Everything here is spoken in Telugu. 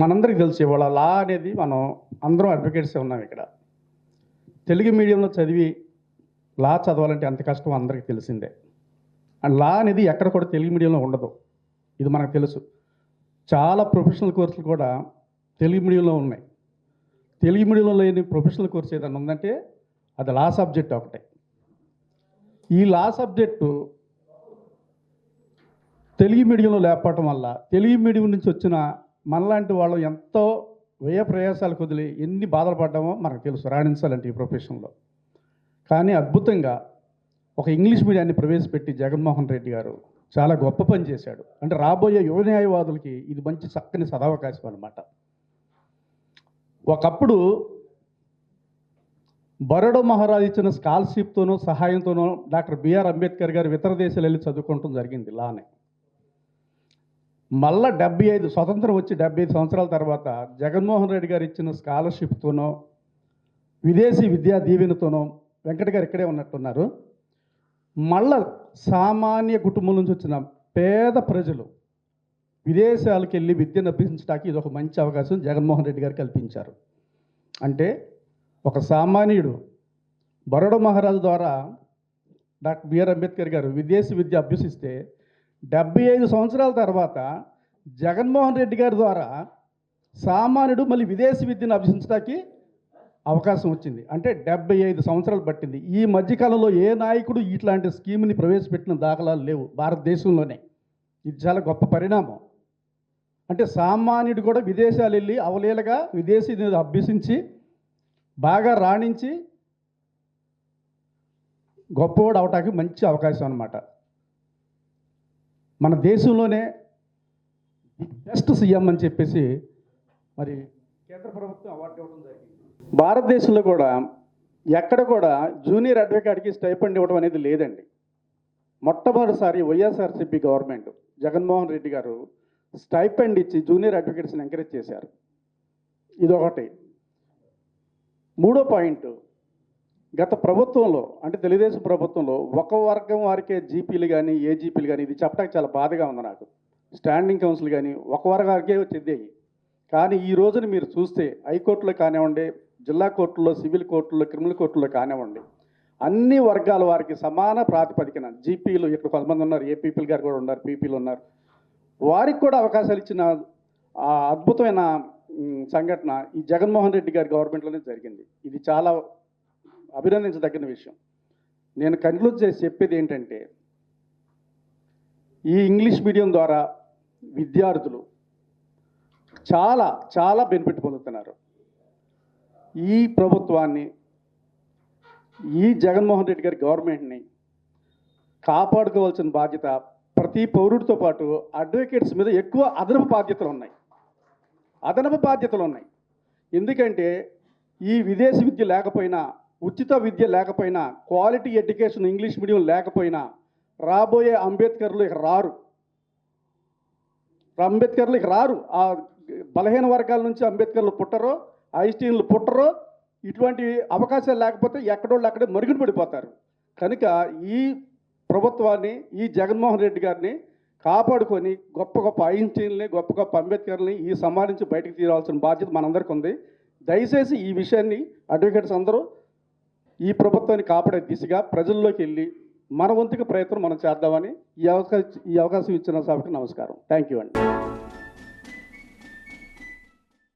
మనందరికీ తెలుసు ఇవాళ లా అనేది మనం అందరం అడ్వకేట్స్ ఉన్నాం ఇక్కడ. తెలుగు మీడియంలో చదివి లా చదవాలంటే ఎంత కష్టం అందరికీ తెలిసిందే. అండ్ లా అనేది ఎక్కడ కూడా తెలుగు మీడియంలో ఉండదు. ఇది మనకు తెలుసు. చాలా ప్రొఫెషనల్ కోర్సులు కూడా తెలుగు మీడియంలో ఉన్నాయి. తెలుగు మీడియంలో లేని ప్రొఫెషనల్ కోర్స్ ఏదైనా ఉందంటే అది లా సబ్జెక్ట్ ఒకటే. ఈ లా సబ్జెక్టు తెలుగు మీడియంలో లేకపోవటం వల్ల తెలుగు మీడియం నుంచి వచ్చిన మనలాంటి వాళ్ళు ఎంతో వ్యయ ప్రయాసాలు కుదిలి ఎన్ని బాధలు పడ్డామో మనకు తెలుసు. రాణించాలంటే ఈ ప్రొఫెషన్లో. కానీ అద్భుతంగా ఒక ఇంగ్లీష్ మీడియాన్ని ప్రవేశపెట్టి జగన్మోహన్ రెడ్డి గారు చాలా గొప్ప పని చేశాడు. అంటే రాబోయే యువ న్యాయవాదులకి ఇది మంచి చక్కని సదావకాశం అనమాట ఒకప్పుడు బరోడా మహారాజ్ ఇచ్చిన స్కాలర్షిప్తోనో సహాయంతోనో doctor B R Ambedkar garu ఇతర దేశాలు వెళ్ళి చదువుకోవటం జరిగింది లానే. మళ్ళా డెబ్బై ఐదు స్వతంత్రం వచ్చి డెబ్బై ఐదు సంవత్సరాల తర్వాత జగన్మోహన్ రెడ్డి గారు ఇచ్చిన స్కాలర్షిప్తోనో విదేశీ విద్యా దీవెనతోనో వెంకట గారు ఇక్కడే ఉన్నట్టున్నారు. మళ్ళా సామాన్య కుటుంబం నుంచి వచ్చిన పేద ప్రజలు విదేశాలకు వెళ్ళి విద్యను అభ్యసించడానికి ఇది ఒక మంచి అవకాశం జగన్మోహన్ రెడ్డి గారు కల్పించారు. అంటే ఒక సామాన్యుడు బరోడా మహారాజు ద్వారా డాక్టర్ బిఆర్ అంబేద్కర్ గారు విదేశీ విద్య అభ్యసిస్తే డెబ్బై ఐదు సంవత్సరాల తర్వాత జగన్మోహన్ రెడ్డి గారి ద్వారా సామాన్యుడు మళ్ళీ విదేశీ విద్యను అభ్యసించడానికి అవకాశం వచ్చింది. అంటే డెబ్బై ఐదు సంవత్సరాలు పట్టింది. ఈ మధ్యకాలంలో ఏ నాయకుడు ఇట్లాంటి స్కీమ్ని ప్రవేశపెట్టిన దాఖలాలు లేవు భారతదేశంలోనే. ఇది చాలా గొప్ప పరిణామం. అంటే సామాన్యుడు కూడా విదేశాలు వెళ్ళి అవలీలగా విదేశీ అభ్యసించి బాగా రాణించి గొప్పవాడు అవటానికి మంచి అవకాశం అన్నమాట. మన దేశంలోనే బెస్ట్ సీఎం అని చెప్పేసి మరి కేంద్ర ప్రభుత్వం అవార్డు ఇవ్వడం జరిగింది. భారతదేశంలో కూడా ఎక్కడ కూడా జూనియర్ అడ్వకేట్కి స్టైఫండ్ ఇవ్వడం అనేది లేదండి. మొట్టమొదటిసారి వైఎస్ఆర్సీపీ గవర్నమెంట్ జగన్మోహన్ రెడ్డి గారు స్టైఫండ్ ఇచ్చి జూనియర్ అడ్వకేట్స్ని ఎంకరేజ్ చేశారు. ఇదొకటి. మూడో పాయింట్ గత ప్రభుత్వంలో అంటే తెలుగుదేశం ప్రభుత్వంలో ఒక వర్గం వారికే జీపీలు కానీ ఏజీపీలు కానీ ఇది చెప్పడానికి చాలా బాధగా ఉంది నాకు. స్టాండింగ్ కౌన్సిల్ కానీ ఒక వర్గానికే చెందేవి కానీ ఈ రోజున మీరు చూస్తే హైకోర్టులో కానివ్వండి జిల్లా కోర్టుల్లో సివిల్ కోర్టుల్లో క్రిమినల్ కోర్టుల్లో కానివ్వండి అన్ని వర్గాల వారికి సమాన ప్రాతిపదికన జీపీలు ఇక్కడ కొంతమంది ఉన్నారు ఏపీపీలు గారు కూడా ఉన్నారు పీపీలు ఉన్నారు. వారికి కూడా అవకాశాలు ఇచ్చిన అద్భుతమైన సంఘటన ఈ జగన్మోహన్ రెడ్డి గారి గవర్నమెంట్లోనే జరిగింది. ఇది చాలా అభినందించదగిన విషయం. నేను కన్క్లూడ్ చేసి చెప్పేది ఏంటంటే ఈ ఇంగ్లీష్ మీడియం ద్వారా విద్యార్థులు చాలా చాలా బెనిఫిట్ పొందుతున్నారు. ఈ ప్రభుత్వాన్ని ఈ జగన్మోహన్ రెడ్డి గారి గవర్నమెంట్ని కాపాడుకోవాల్సిన బాధ్యత ప్రతి పౌరుడితో పాటు అడ్వకేట్స్ మీద ఎక్కువ అదనపు బాధ్యతలు ఉన్నాయి. అదనపు బాధ్యతలు ఉన్నాయి. ఎందుకంటే ఈ విదేశీ విద్య లేకపోయినా ఉచిత విద్య లేకపోయినా క్వాలిటీ ఎడ్యుకేషన్ ఇంగ్లీష్ మీడియం లేకపోయినా రాబోయే అంబేద్కర్లు ఇక రారు. అంబేద్కర్లు ఇక రారు. ఆ బలహీన వర్గాల నుంచి అంబేద్కర్లు పుట్టరో ఐస్టీన్లు పుట్టరో ఇటువంటి అవకాశాలు లేకపోతే ఎక్కడోళ్ళు అక్కడే మరుగున పడిపోతారు. కనుక ఈ ప్రభుత్వాన్ని ఈ జగన్మోహన్ రెడ్డి గారిని కాపాడుకొని గొప్ప గొప్ప ఐన్స్టీన్ని గొప్ప గొప్ప అంబేద్కర్ని ఈ సమాజం నుంచి బయటకు తీరాల్సిన బాధ్యత మనందరికీ ఉంది దయచేసి ఈ విషయాన్ని అడ్వకేట్స్ అందరూ ఈ ప్రభుత్వాన్ని కాపాడే దిశగా ప్రజల్లోకి వెళ్ళి మన వంతుగా ప్రయత్నం మనం చేద్దామని ఈ అవకాశం ఈ అవకాశం ఇచ్చిన సభకు నమస్కారం. థ్యాంక్ యూ అండి.